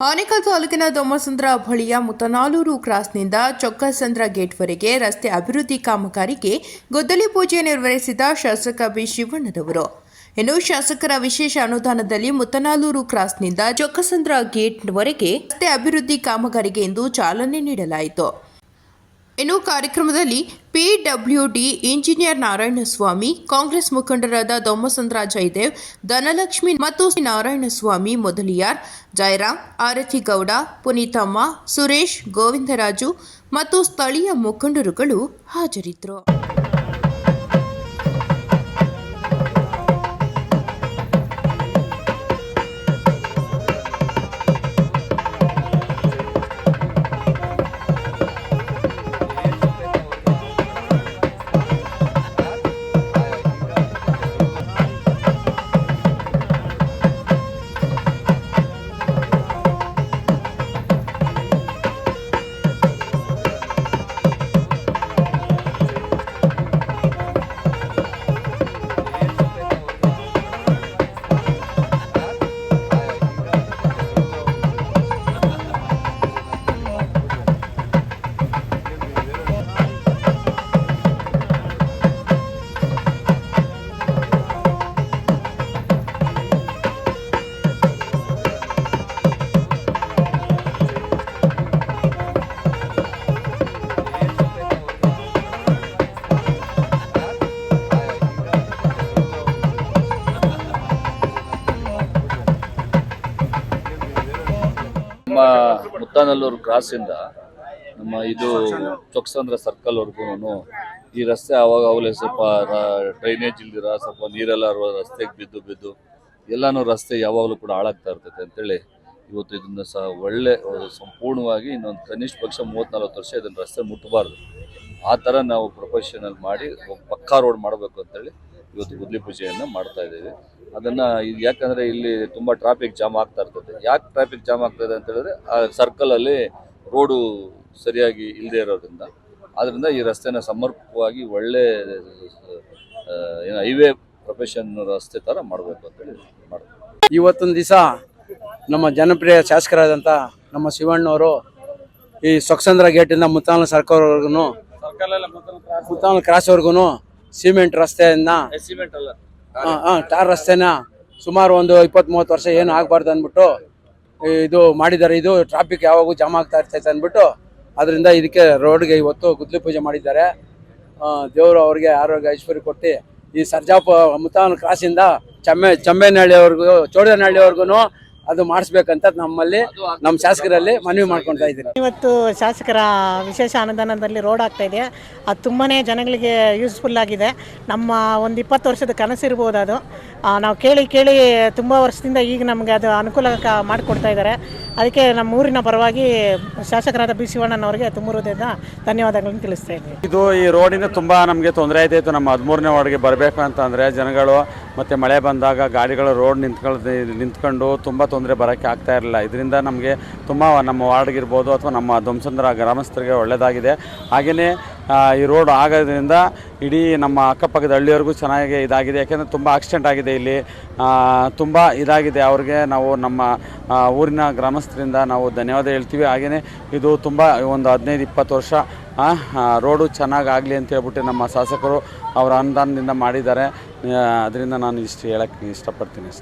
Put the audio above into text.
ಆನೇಕಲ್ ತಾಲೂಕಿನ ದೊಮ್ಮಸಂದ್ರ ಬಳಿಯ ಮುತನಾಲೂರು ಕ್ರಾಸ್ನಿಂದ ಚೊಕ್ಕಸಂದ್ರ ಗೇಟ್ವರೆಗೆ ರಸ್ತೆ ಅಭಿವೃದ್ಧಿ ಕಾಮಗಾರಿಗೆ ಗೊದ್ದಲಿ ಪೂಜೆ ನಿರ್ವಹಿಸಿದ ಶಾಸಕ ಬಿ ಶಿವಣ್ಣರವರು ಇನ್ನು ಶಾಸಕರ ವಿಶೇಷ ಅನುದಾನದಲ್ಲಿ ಮುತನಾಲೂರು ಕ್ರಾಸ್ನಿಂದ ಚೊಕ್ಕಸಂದ್ರ ಗೇಟ್ವರೆಗೆ ರಸ್ತೆ ಅಭಿವೃದ್ಧಿ ಕಾಮಗಾರಿಗೆ ಇಂದು ಚಾಲನೆ ನೀಡಲಾಯಿತು. ಇನ್ನು ಕಾರ್ಯಕ್ರಮದಲ್ಲಿ ಪಿಡಬ್ಲ್ಯೂಡಿ ಇಂಜಿನಿಯರ್ ನಾರಾಯಣಸ್ವಾಮಿ, ಕಾಂಗ್ರೆಸ್ ಮುಖಂಡರಾದ ದೊಮ್ಮಸಂದ್ರ ಜಯದೇವ್, ಧನಲಕ್ಷ್ಮಿ ಮತ್ತು ನಾರಾಯಣಸ್ವಾಮಿ ಮೊದಲಿಯಾರ್. ಜಯರಾಮ್, ಆರತಿ ಗೌಡ, ಪುನೀತಮ್ಮ, ಸುರೇಶ್, ಗೋವಿಂದರಾಜು ಮತ್ತು ಸ್ಥಳೀಯ ಮುಖಂಡರುಗಳು ಹಾಜರಿದ್ದರು. ನಮ್ಮ ಮುತ್ತಾನಲ್ಲೂರು ಕ್ರಾಸಿಂದ ನಮ್ಮ ಇದು ಚೊಕ್ಸಂದ್ರ ಸರ್ಕಲ್ವರೆಗೂ ಈ ರಸ್ತೆ ಅವಾಗ ಅವಲೇ ಸ್ವಲ್ಪ ಡ್ರೈನೇಜ್ ಇಲ್ದಿರ, ಸ್ವಲ್ಪ ನೀರೆಲ್ಲ ರಸ್ತೆಗೆ ಬಿದ್ದು ಬಿದ್ದು, ಎಲ್ಲಾನು ರಸ್ತೆ ಯಾವಾಗಲೂ ಕೂಡ ಹಾಳಾಗ್ತಾ ಇರ್ತೈತೆ ಅಂತೇಳಿ ಇವತ್ತು ಇದನ್ನ ಸಹ ಒಳ್ಳೆ ಸಂಪೂರ್ಣವಾಗಿ ಇನ್ನೊಂದು ಕನಿಷ್ಠ ಪಕ್ಷ ಮೂವತ್ತ್ನಾಲ್ಕು ವರ್ಷ ಇದನ್ನ ರಸ್ತೆ ಮುಟ್ಟಬಾರ್ದು ಆ ಥರ ನಾವು ಪ್ರೊಫೆಷನಲ್ ಮಾಡಿ, ಪಕ್ಕಾ ರೋಡ್ ಮಾಡಬೇಕು ಅಂತೇಳಿ ಇವತ್ತು ಗುದ್ಲಿ ಪೂಜೆಯನ್ನು ಮಾಡ್ತಾ ಇದ್ದೀವಿ. ಅದನ್ನು ಇದು ಯಾಕಂದರೆ ಇಲ್ಲಿ ತುಂಬ ಟ್ರಾಫಿಕ್ ಜಾಮ್ ಆಗ್ತಾ ಇರ್ತದೆ. ಯಾಕೆ ಟ್ರಾಫಿಕ್ ಜಾಮ್ ಆಗ್ತದೆ ಅಂತ ಹೇಳಿದ್ರೆ ಆ ಸರ್ಕಲಲ್ಲಿ ರೋಡು ಸರಿಯಾಗಿ ಇಲ್ಲದೆ ಇರೋದ್ರಿಂದ. ಆದ್ದರಿಂದ ಈ ರಸ್ತೆನ ಸಮರ್ಪಕವಾಗಿ ಒಳ್ಳೆ ಏನು ಹೈವೇ ಪ್ರೊಫೆಷನ್ ರಸ್ತೆ ಥರ ಮಾಡಬೇಕು ಅಂತೇಳಿ ಮಾಡ್ತೀವಿ. ಇವತ್ತೊಂದು ದಿವಸ ನಮ್ಮ ಜನಪ್ರಿಯ ಶಾಸಕರಾದಂಥ ನಮ್ಮ ಶಿವಣ್ಣವರು ಈ ಸೊಕ್ಸಂದ್ರ ಗೇಟಿಂದ ಮುತ್ತಾನ ಸರ್ಕಲ್ವರೆಗೂ ಮುತ್ತಾನ ಕ್ರಾಸ್ವರೆಗೂ ಸಿಮೆಂಟ್ ರಸ್ತೆಯನ್ನ? ಸಿಮೆಂಟ್ ಅಲ್ಲ. ಟಾರ್ ರಸ್ತೆನ ಸುಮಾರು ಒಂದು ಇಪ್ಪತ್ತ್ ಮೂವತ್ತು ವರ್ಷ ಏನು ಆಗಬಾರ್ದು ಅಂದ್ಬಿಟ್ಟು ಇದು ಮಾಡಿದ್ದಾರೆ. ಇದು ಟ್ರಾಫಿಕ್ ಯಾವಾಗೂ ಜಾಮ್ ಆಗ್ತಾ ಇರ್ತೈತೆ ಅಂದ್ಬಿಟ್ಟು ಅದರಿಂದ ಇದಕ್ಕೆ ರೋಡ್ಗೆ ಇವತ್ತು ಗುದ್ಲಿ ಪೂಜೆ ಮಾಡಿದ್ದಾರೆ. ದೇವರು ಅವ್ರಿಗೆ ಆರೋಗ್ಯ ಐಶ್ವರ್ಯ ಕೊಟ್ಟು ಈ ಸರ್ಜಾಪ ಮುತಾನ್ ಕ್ರಾಸಿಂದ ಚಮ್ಮೆ ಚಂಬೆನಹಳ್ಳಿಯವ್ರಿಗೂ ಚೋಡನಹಳ್ಳಿವರೆಗೂ ಅದು ಮಾಡಿಸ್ಬೇಕಂತ ನಮ್ಮಲ್ಲಿ ನಮ್ಮ ಶಾಸಕರಲ್ಲಿ ಮನವಿ ಮಾಡ್ಕೊಳ್ತಾ ಇದ್ದೀನಿ ಇವತ್ತು ಶಾಸಕರ ವಿಶೇಷ ಅನುದಾನದಲ್ಲಿ ರೋಡ್ ಆಗ್ತಾ ಇದೆ. ಅದು ತುಂಬಾ ಜನಗಳಿಗೆ ಯೂಸ್ಫುಲ್ ಆಗಿದೆ. ನಮ್ಮ ಒಂದು ಇಪ್ಪತ್ತು ವರ್ಷದ ಕನಸಿರ್ಬೋದು ಅದು. ನಾವು ಕೇಳಿ ಕೇಳಿ ತುಂಬ ವರ್ಷದಿಂದ ಈಗ ನಮಗೆ ಅದು ಅನುಕೂಲ ಮಾಡಿಕೊಡ್ತಾ ಇದ್ದಾರೆ. ಅದಕ್ಕೆ ನಮ್ಮ ಊರಿನ ಪರವಾಗಿ ಶಾಸಕರಾದ ಬಿ ಶಿವಣ್ಣನವರಿಗೆ ತುಂಬ ಹೃದಯದ ಧನ್ಯವಾದಗಳನ್ನು ತಿಳಿಸ್ತಾ ಇದ್ದೀವಿ ಇದು ಈ ರೋಡಿನ ತುಂಬ ನಮಗೆ ತೊಂದರೆ ಆಯ್ತಾಯಿತ್ತು ನಮ್ಮ ಹದಿಮೂರನೇ ವಾರ್ಡ್ಗೆ ಬರಬೇಕು ಅಂತಂದರೆ ಜನಗಳು ಮತ್ತು ಮಳೆ ಬಂದಾಗ ಗಾಡಿಗಳು ರೋಡ್ ನಿಂತ್ಕೊಳ್ ನಿಂತ್ಕೊಂಡು ತುಂಬ ತೊಂದರೆ ಬರೋಕ್ಕೆ ಆಗ್ತಾ ಇರಲಿಲ್ಲ. ಇದರಿಂದ ನಮಗೆ ತುಂಬ ನಮ್ಮ ವಾರ್ಡ್ಗಿರ್ಬೋದು ಅಥವಾ ನಮ್ಮ ಧ್ವಂಸಂದ್ರ ಗ್ರಾಮಸ್ಥರಿಗೆ ಒಳ್ಳೆಯದಾಗಿದೆ ಹಾಗೆಯೇ ಈ ರೋಡ್ ಆಗೋದ್ರಿಂದ ಇಡೀ ನಮ್ಮ ಅಕ್ಕಪಕ್ಕದ ಹಳ್ಳಿಯವರೆಗೂ ಚೆನ್ನಾಗಿ ಇದಾಗಿದೆ. ಯಾಕೆಂದರೆ ತುಂಬ ಆಕ್ಸಿಡೆಂಟ್ ಆಗಿದೆ ಇಲ್ಲಿ. ತುಂಬ ಇದಾಗಿದೆ. ಅವ್ರಿಗೆ ನಾವು ನಮ್ಮ ಊರಿನ ಗ್ರಾಮಸ್ಥರಿಂದ ನಾವು ಧನ್ಯವಾದ ಹೇಳ್ತೀವಿ. ಹಾಗೆಯೇ ಇದು ತುಂಬ ಒಂದು ಹದಿನೈದು, ಇಪ್ಪತ್ತು ವರ್ಷ ರೋಡು ಚೆನ್ನಾಗಿ ಆಗಲಿ ಅಂತ ಹೇಳ್ಬಿಟ್ಟು ನಮ್ಮ ಶಾಸಕರು ಅವರ ಅನುದಾನದಿಂದ ಮಾಡಿದ್ದಾರೆ. ಅದರಿಂದ ನಾನು ಇಷ್ಟು ಹೇಳೋಕ್ಕೆ ಇಷ್ಟಪಡ್ತೀನಿ ಅಷ್ಟೇ.